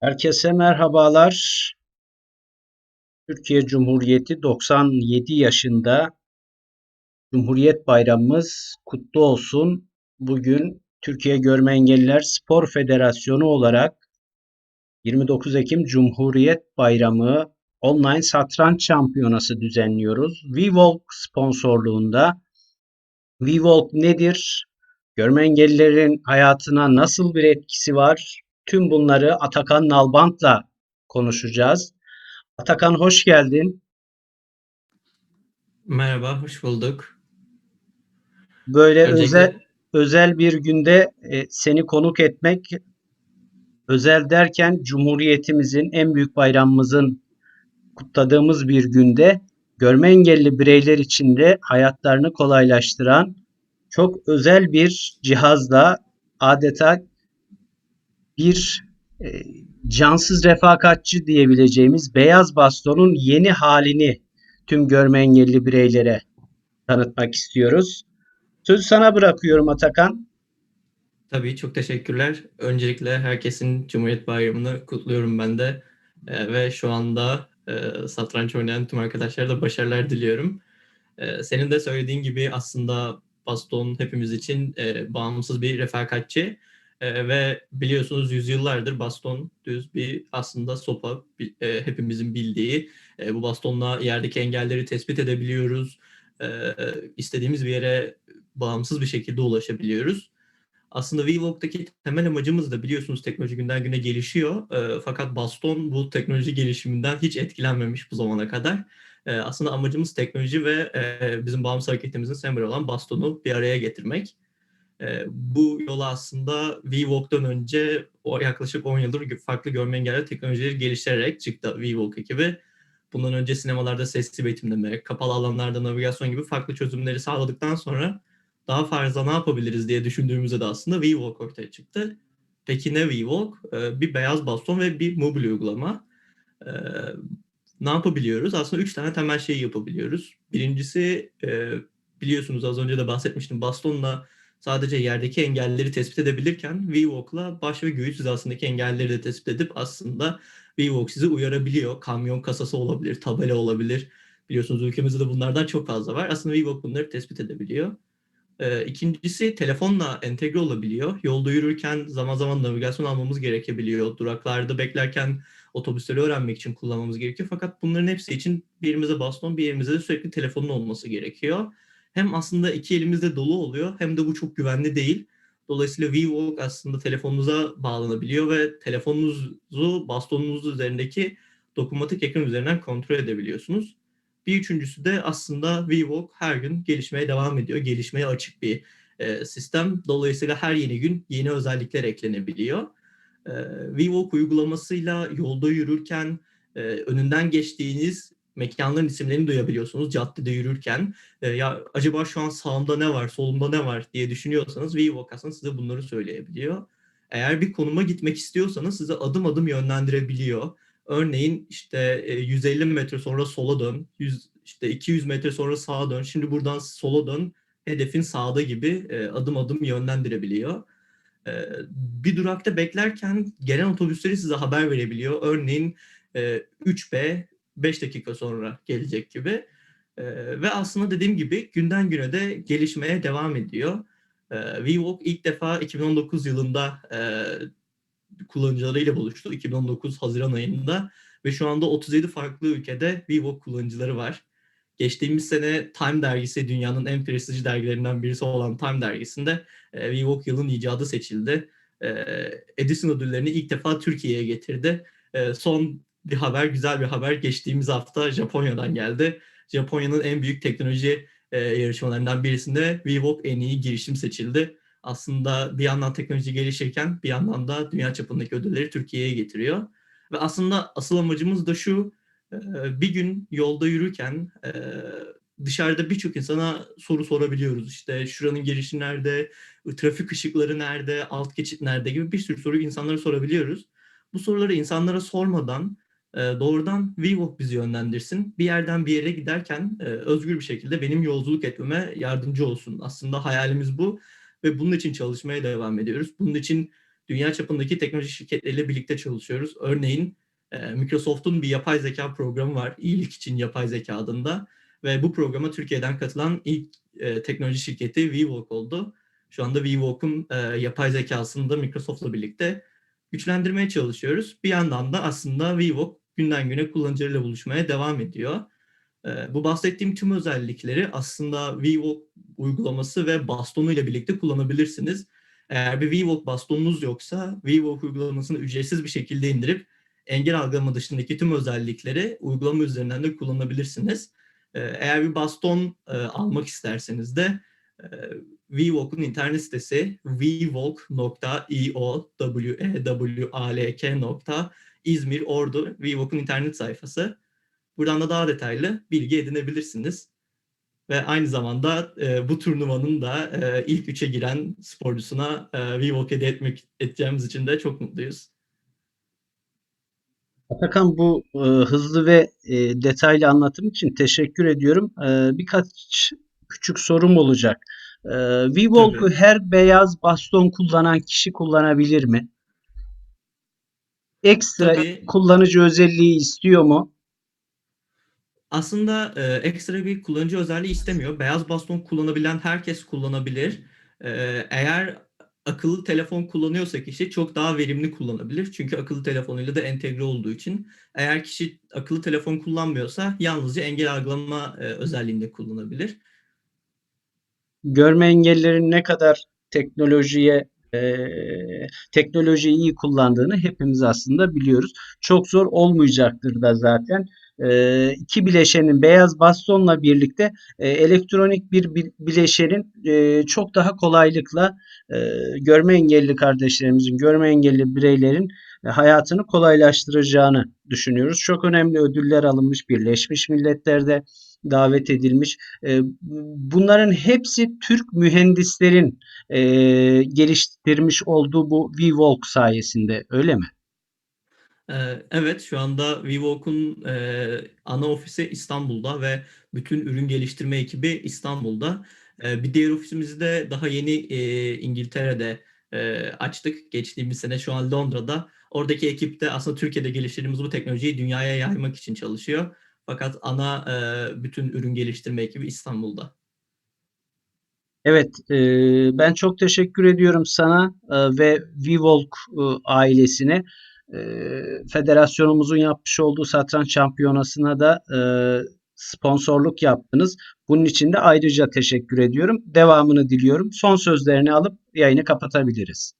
Herkese merhabalar. Türkiye Cumhuriyeti 97 yaşında. Cumhuriyet Bayramımız kutlu olsun. Bugün Türkiye Görme Engelliler Spor Federasyonu olarak 29 Ekim Cumhuriyet Bayramı online satranç şampiyonası düzenliyoruz. VWalk sponsorluğunda. VWalk nedir? Görme engellilerin hayatına nasıl bir etkisi var? Tüm bunları Atakan Nalbant'la konuşacağız. Atakan hoş geldin. Merhaba, hoş bulduk. Böyle Öncelikle özel özel bir günde e, seni konuk etmek özel derken Cumhuriyetimizin en büyük bayramımızın kutladığımız bir günde görme engelli bireyler için de hayatlarını kolaylaştıran çok özel bir cihazla adeta bir e, cansız refakatçi diyebileceğimiz beyaz bastonun yeni halini tüm görme engelli bireylere tanıtmak istiyoruz. Sözü sana bırakıyorum Atakan. tabii çok teşekkürler. Öncelikle herkesin Cumhuriyet Bayramı'nı kutluyorum ben de. Eee, ve şu anda eee, satranç oynayan tüm arkadaşlara da başarılar diliyorum. Eee, senin de söylediğin gibi aslında baston hepimiz için eee, bağımsız bir refakatçi. Eee, ve biliyorsunuz yüzyıllardır baston düz bir aslında sopa eee, hepimizin bildiği. Eee, bu bastonla yerdeki engelleri tespit edebiliyoruz. Eee, istediğimiz bir yere bağımsız bir şekilde ulaşabiliyoruz. Aslında VWalk'taki temel amacımız da biliyorsunuz teknoloji günden güne gelişiyor. Eee, fakat baston bu teknoloji gelişiminden hiç etkilenmemiş bu zamana kadar. Eee, aslında amacımız teknoloji ve eee, bizim bağımsız hareketimizin sembolü olan bastonu bir araya getirmek. Eee, bu yola aslında VWalk'tan önce o yaklaşık 10 yıldır farklı görme engelli teknolojileri geliştirerek çıktı VWalk ekibi. Bundan önce sinemalarda sesli betimleme, kapalı alanlarda navigasyon gibi farklı çözümleri sağladıktan sonra daha fazla ne yapabiliriz diye düşündüğümüzde de aslında VWalk ortaya çıktı. Peki ne VWalk? Ee, bir beyaz baston ve bir mobil uygulama. Ee, ne yapabiliyoruz? Aslında üç tane temel şeyi yapabiliyoruz. Birincisi e, biliyorsunuz az önce de bahsetmiştim bastonla sadece yerdeki engelleri tespit edebilirken VWalk'la baş ve göğüs hizasındaki engelleri de tespit edip aslında VWalk sizi uyarabiliyor. Kamyon kasası olabilir, tabela olabilir. Biliyorsunuz ülkemizde de bunlardan çok fazla var. Aslında VWalk bunları tespit edebiliyor. Ee, ikincisi telefonla entegre olabiliyor. Yolda yürürken zaman zaman navigasyon almamız gerekebiliyor. Duraklarda beklerken otobüsleri öğrenmek için kullanmamız gerekiyor. Fakat bunların hepsi için bir elimize baston, bir elimizde de sürekli telefonun olması gerekiyor. Hem aslında iki elimizde dolu oluyor hem de bu çok güvenli değil. Dolayısıyla VWalk aslında telefonunuza bağlanabiliyor ve telefonunuzu bastonunuz üzerindeki dokunmatik ekran üzerinden kontrol edebiliyorsunuz. Bir üçüncüsü de aslında VWalk her gün gelişmeye devam ediyor. Gelişmeye açık bir e, sistem. Dolayısıyla her yeni gün yeni özellikler eklenebiliyor. E, VWalk uygulamasıyla yolda yürürken e, önünden geçtiğiniz mekanların isimlerini duyabiliyorsunuz caddede yürürken. E, ya acaba şu an sağımda ne var, solumda ne var diye düşünüyorsanız VWalk aslında size bunları söyleyebiliyor. Eğer bir konuma gitmek istiyorsanız size adım adım yönlendirebiliyor. Örneğin işte e, 150 metre sonra sola dön, 100, işte 200 metre sonra sağa dön, şimdi buradan sola dön, hedefin sağda gibi e, adım adım yönlendirebiliyor. E, bir durakta beklerken gelen otobüsleri size haber verebiliyor. Örneğin e, 3B 5 dakika sonra gelecek gibi. E, ve aslında dediğim gibi günden güne de gelişmeye devam ediyor. E, WeWalk ilk defa 2019 yılında e, kullanıcılarıyla buluştu 2019 Haziran ayında ve şu anda 37 farklı ülkede WeWalk kullanıcıları var. Geçtiğimiz sene Time dergisi dünyanın en prestijli dergilerinden birisi olan Time dergisinde e, WeWalk yılın icadı seçildi. E, Edison ödüllerini ilk defa Türkiye'ye getirdi. E, son bir haber, güzel bir haber geçtiğimiz hafta Japonya'dan geldi. Japonya'nın en büyük teknoloji e, yarışmalarından birisinde WeWalk en iyi girişim seçildi aslında bir yandan teknoloji gelişirken bir yandan da dünya çapındaki ödülleri Türkiye'ye getiriyor. Ve aslında asıl amacımız da şu, e, bir gün yolda yürürken e, dışarıda birçok insana soru sorabiliyoruz. İşte şuranın girişi nerede, trafik ışıkları nerede, alt geçit nerede gibi bir sürü soruyu insanlara sorabiliyoruz. Bu soruları insanlara sormadan doğrudan WeWalk bizi yönlendirsin. Bir yerden bir yere giderken özgür bir şekilde benim yolculuk etmeme yardımcı olsun. Aslında hayalimiz bu ve bunun için çalışmaya devam ediyoruz. Bunun için dünya çapındaki teknoloji şirketleriyle birlikte çalışıyoruz. Örneğin e, Microsoft'un bir yapay zeka programı var. İyilik için yapay zeka adında. Ve bu programa Türkiye'den katılan ilk e, teknoloji şirketi VWalk oldu. Şu anda VWalk'un e, yapay zekasını da Microsoft'la birlikte güçlendirmeye çalışıyoruz. Bir yandan da aslında VWalk günden güne kullanıcılarıyla buluşmaya devam ediyor. E, bu bahsettiğim tüm özellikleri aslında VWalk uygulaması ve bastonu ile birlikte kullanabilirsiniz. Eğer bir VWalk bastonunuz yoksa VWalk uygulamasını ücretsiz bir şekilde indirip engel algılama dışındaki tüm özellikleri uygulama üzerinden de kullanabilirsiniz. Ee, eğer bir baston e, almak isterseniz de VWalk'un internet sitesi vwalk.io İzmir Ordu VWalk'un internet sayfası. Buradan da daha detaylı bilgi edinebilirsiniz. Ve aynı zamanda e, bu turnuvanın da e, ilk üçe giren sporcusuna e, VWalk hediye etmek edeceğimiz için de çok mutluyuz. Atakan bu e, hızlı ve e, detaylı anlatım için teşekkür ediyorum. E, birkaç küçük sorum olacak. E, VWalk'u Tabii. her beyaz baston kullanan kişi kullanabilir mi? Ekstra Tabii. kullanıcı özelliği istiyor mu? Aslında e, ekstra bir kullanıcı özelliği istemiyor. Beyaz baston kullanabilen herkes kullanabilir. E, eğer akıllı telefon kullanıyorsa kişi çok daha verimli kullanabilir. Çünkü akıllı telefonuyla da entegre olduğu için. Eğer kişi akıllı telefon kullanmıyorsa yalnızca engel algılama e, özelliğinde kullanabilir. Görme engellilerin ne kadar teknolojiye e, teknolojiyi iyi kullandığını hepimiz aslında biliyoruz. Çok zor olmayacaktır da zaten. E, iki bileşenin beyaz bastonla birlikte e, elektronik bir bi- bileşenin e, çok daha kolaylıkla e, görme engelli kardeşlerimizin, görme engelli bireylerin hayatını kolaylaştıracağını düşünüyoruz. Çok önemli ödüller alınmış, Birleşmiş Milletler'de davet edilmiş. E, bunların hepsi Türk mühendislerin e, geliştirmiş olduğu bu VWalk sayesinde öyle mi? E, evet, şu anda VWalk'un e, ana ofisi İstanbul'da ve bütün ürün geliştirme ekibi İstanbul'da. E, bir diğer ofisimizi de daha yeni e, İngiltere'de e, açtık. Geçtiğimiz sene şu an Londra'da. Oradaki ekip de aslında Türkiye'de geliştirdiğimiz bu teknolojiyi dünyaya yaymak için çalışıyor. Fakat ana e, bütün ürün geliştirme ekibi İstanbul'da. Evet, e, ben çok teşekkür ediyorum sana e, ve VWalk e, ailesine. E, federasyonumuzun yapmış olduğu satranç şampiyonasına da e, sponsorluk yaptınız. Bunun için de ayrıca teşekkür ediyorum. Devamını diliyorum. Son sözlerini alıp yayını kapatabiliriz.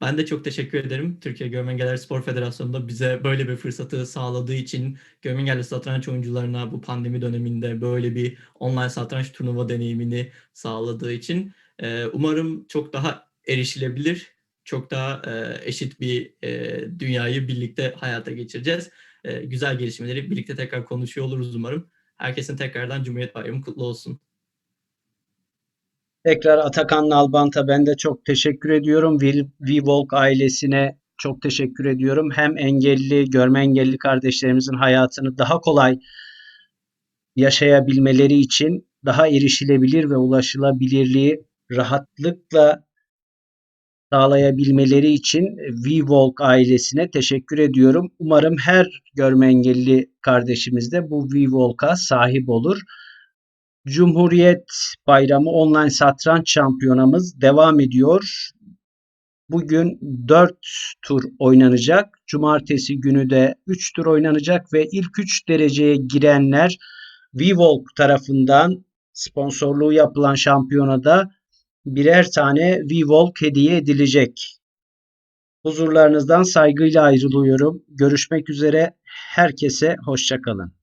Ben de çok teşekkür ederim. Türkiye Görme Engelliler Spor Federasyonu'nda bize böyle bir fırsatı sağladığı için engelli satranç oyuncularına bu pandemi döneminde böyle bir online satranç turnuva deneyimini sağladığı için e, umarım çok daha erişilebilir, çok daha e, eşit bir e, dünyayı birlikte hayata geçireceğiz. Güzel gelişmeleri birlikte tekrar konuşuyor oluruz umarım. Herkesin tekrardan Cumhuriyet Bayramı kutlu olsun. Tekrar Atakan Nalbant'a ben de çok teşekkür ediyorum. VWalk ailesine çok teşekkür ediyorum. Hem engelli, görme engelli kardeşlerimizin hayatını daha kolay yaşayabilmeleri için daha erişilebilir ve ulaşılabilirliği rahatlıkla sağlayabilmeleri için VWalk ailesine teşekkür ediyorum. Umarım her görme engelli kardeşimiz de bu VWalk'a sahip olur. Cumhuriyet Bayramı online satranç şampiyonamız devam ediyor. Bugün 4 tur oynanacak. Cumartesi günü de 3 tur oynanacak ve ilk 3 dereceye girenler VWalk tarafından sponsorluğu yapılan şampiyonada birer tane VWalk hediye edilecek. Huzurlarınızdan saygıyla ayrılıyorum. Görüşmek üzere. Herkese hoşça kalın.